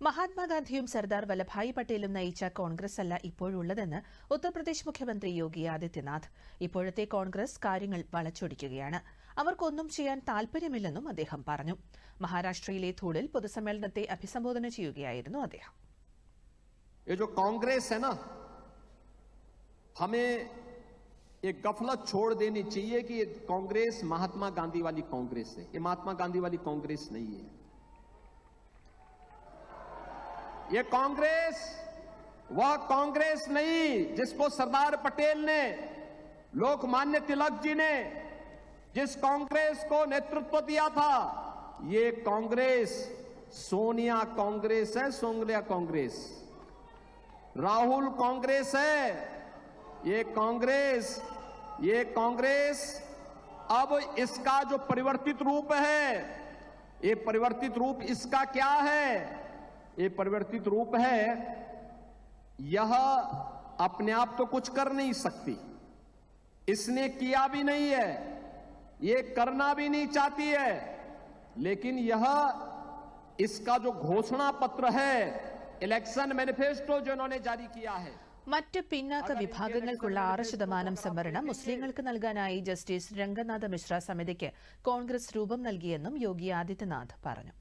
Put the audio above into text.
മഹാത്മാഗാന്ധിയും സർദാർ വല്ലഭായ് പട്ടേലും നയിച്ച കോൺഗ്രസ് അല്ല ഇപ്പോഴുള്ളതെന്ന് ഉത്തർപ്രദേശ് മുഖ്യമന്ത്രി യോഗി ആദിത്യനാഥ് ഇപ്പോഴത്തെ കോൺഗ്രസ് കാര്യങ്ങൾ വളച്ചൊടിക്കുകയാണ് അവർക്കൊന്നും ചെയ്യാൻ താൽപര്യമില്ലെന്നും അദ്ദേഹം പറഞ്ഞു മഹാരാഷ്ട്രയിലെ ധൂളിൽ പൊതുസമ്മേളനത്തെ അഭിസംബോധന ചെയ്യുകയായിരുന്നു അദ്ദേഹം ये जो कांग्रेस है ना हमें एक गफलत छोड़ देनी चाहिए कि ये कांग्रेस महात्मा गांधी वाली कांग्रेस है ये महात्मा गांधी वाली कांग्रेस नहीं है ये कांग्रेस, वह कांग्रेस नहीं जिसको सरदार पटेल ने लोकमान्य तिलक जी ने, जिस कांग्रेस को नेतृत्व दिया था, ये कांग्रेस, सोनिया कांग्रेस है, सोंगलिया कांग्रेस। राहुल कांग्रेस है, ये कांग्रेस ये कांग्रेस, अब इसका जो परिवर्तित रूप है, ये परिवर्तित रूप इसका क्या है? ये परिवर्तित रूप है यह अपने आप तो कुछ कर नहीं सकती इसने किया भी नहीं है ये करना भी नहीं चाहती है लेकिन यह इसका जो घोषणा पत्र है इलेक्शन मैनिफेस्टो जो इन्होंने जारी किया है മറ്റ് പിന്നാക്ക വിഭാഗങ്ങൾക്കുള്ള ആറ് ശതമാനം സംവരണം മുസ്ലിങ്ങൾക്ക് നൽകാനായി ജസ്റ്റിസ് രംഗനാഥ മിശ്ര സമിതിക്ക് കോൺഗ്രസ് രൂപം നൽകിയെന്നും യോഗി ആദിത്യനാഥ് പറഞ്ഞു